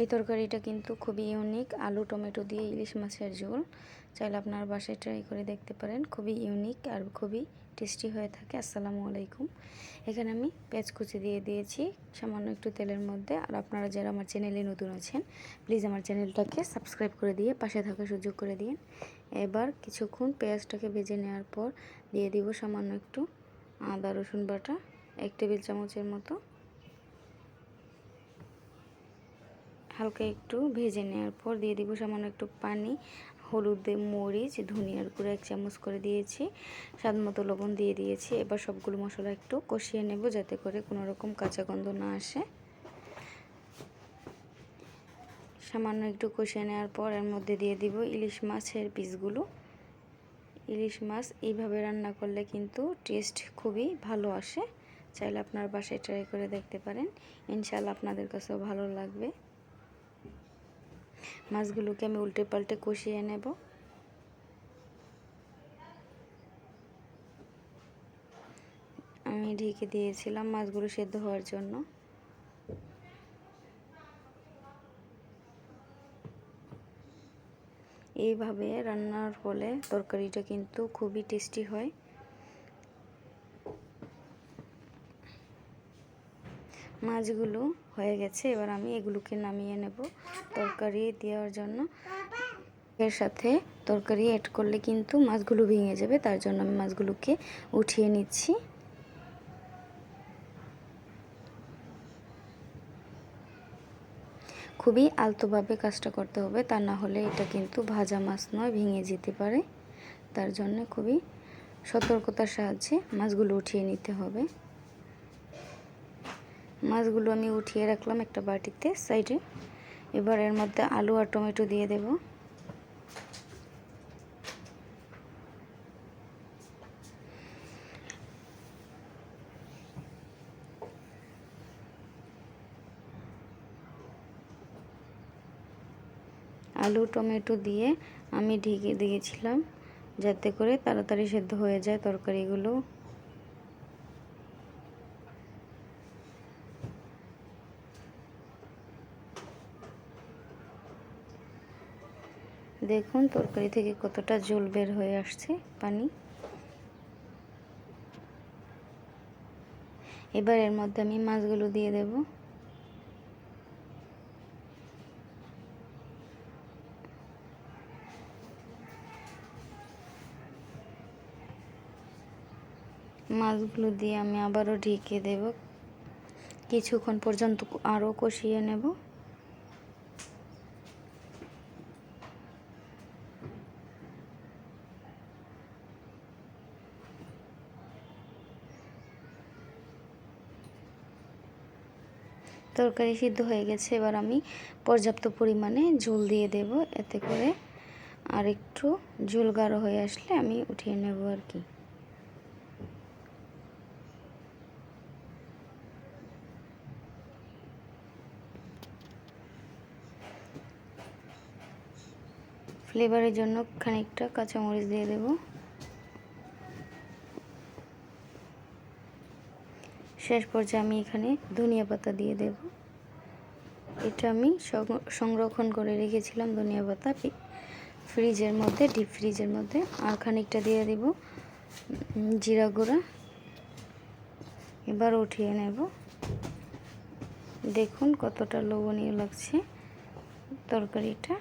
এই তরকারিটা কিন্তু খুবই ইউনিক আলু, টমেটো দিয়ে ইলিশ মাছের ঝোল। চাইলে আপনার বাসায় ট্রাই করে দেখতে পারেন, খুবই ইউনিক আর খুবই টেস্টি হয়ে থাকে। আসসালামু আলাইকুম। এখানে আমি পেঁয়াজ কুচি দিয়ে দিয়েছি, সামান্য একটু তেলের মধ্যে। আর আপনারা যারা আমার চ্যানেলে নতুন আছেন প্লিজ আমার চ্যানেলটাকে সাবস্ক্রাইব করে দিয়ে পাশে থাকার সুযোগ করে দিন। এবার কিছুক্ষণ পেঁয়াজটাকে ভেজে নেওয়ার পর দিয়ে দিব সামান্য একটু আদা, রসুন বাটা, এক টেবিল চামচের মতো। হালকা একটু ভেজে নেওয়ার পর দিয়ে দিব সামান্য একটু পানি, হলুদ, মরিচ, ধনিয়ার গুঁড়ো এক চামচ করে দিয়েছি। স্বাদ মতো লবণ দিয়ে দিয়েছি। এবার সবগুলো মশলা একটু কষিয়ে নেব যাতে করে কোনো রকম কাঁচা গন্ধ না আসে। সামান্য একটু কষিয়ে নেওয়ার পর এর মধ্যে দিয়ে দিব ইলিশ মাছের পিসগুলো। ইলিশ মাছ এইভাবে রান্না করলে কিন্তু টেস্ট খুবই ভালো আসে। চাইলে আপনার বাসায় ট্রাই করে দেখতে পারেন। ইনশাল্লাহ আপনাদের কাছেও ভালো লাগবে। মাছগুলোকে আমি উল্টে পাল্টে কষিয়ে নেব। আমি ঢেকে দিয়েছিলাম মাছগুলো সেদ্ধ হওয়ার জন্য। এইভাবে রান্নার ফলে তরকারিটা কিন্তু খুবই টেস্টি হয়। মাছগুলো হয়ে গেছে, এবার আমি এগুলোকে নামিয়ে নেব। তরকারি দেওয়ার জন্য। এর সাথে তরকারি অ্যাড করলে কিন্তু মাছগুলো ভেঙে যাবে, তার জন্য আমি মাছগুলোকে উঠিয়ে নিচ্ছি। খুবই আলতোভাবে কাজটা করতে হবে, তা না হলে এটা কিন্তু ভাজা মাছ নয়, ভেঙে যেতে পারে। তার জন্য খুবই সতর্কতার সাহায্যে মাছগুলো উঠিয়ে নিতে হবে। মাছগুলো আমি উঠিয়ে রাখলাম একটা বাটিতে সাইডে। এবার এর মধ্যে আলু আর টমেটো দিয়ে দেব। আলু, টমেটো দিয়ে আমি ঢেকে দিয়েছিলাম যাতে করে তাড়াতাড়ি সেদ্ধ হয়ে যায় তরকারিগুলো। দেখুন তরকারি থেকে কতটা জল বের হয়ে আসছে, পানি। এবার এর মধ্যে আমি মাছগুলো দিয়ে দেব। মাছগুলো দিয়ে আমি আবারও ঢেকে দেব। কিছুক্ষণ পর্যন্ত আরও কষিয়ে নেব। তরকারি সিদ্ধ হয়ে গেছে, এবার আমি পর্যাপ্ত পরিমাণে ঝোল দিয়ে দেব, এতে করে আর একটু ঝোল গাঢ় হয়ে আসলে আমি উঠিয়ে নেব আর কি। ফ্লেভারের জন্য খানিকটা কাঁচামরিচ দিয়ে দেব। শেষ পর্যায়ে আমি এখানে ধনিয়া পাতা দিয়ে দেব। এটা আমি সংরক্ষণ করে রেখেছিলাম ধনিয়া পাতা ফ্রিজের মধ্যে, ডিপ ফ্রিজের মধ্যে। আর খানিকটা দিয়ে দেব জিরা গুঁড়া। এবার উঠিয়ে নেব। দেখুন কতটা লোভনীয় লাগছে তরকারিটা।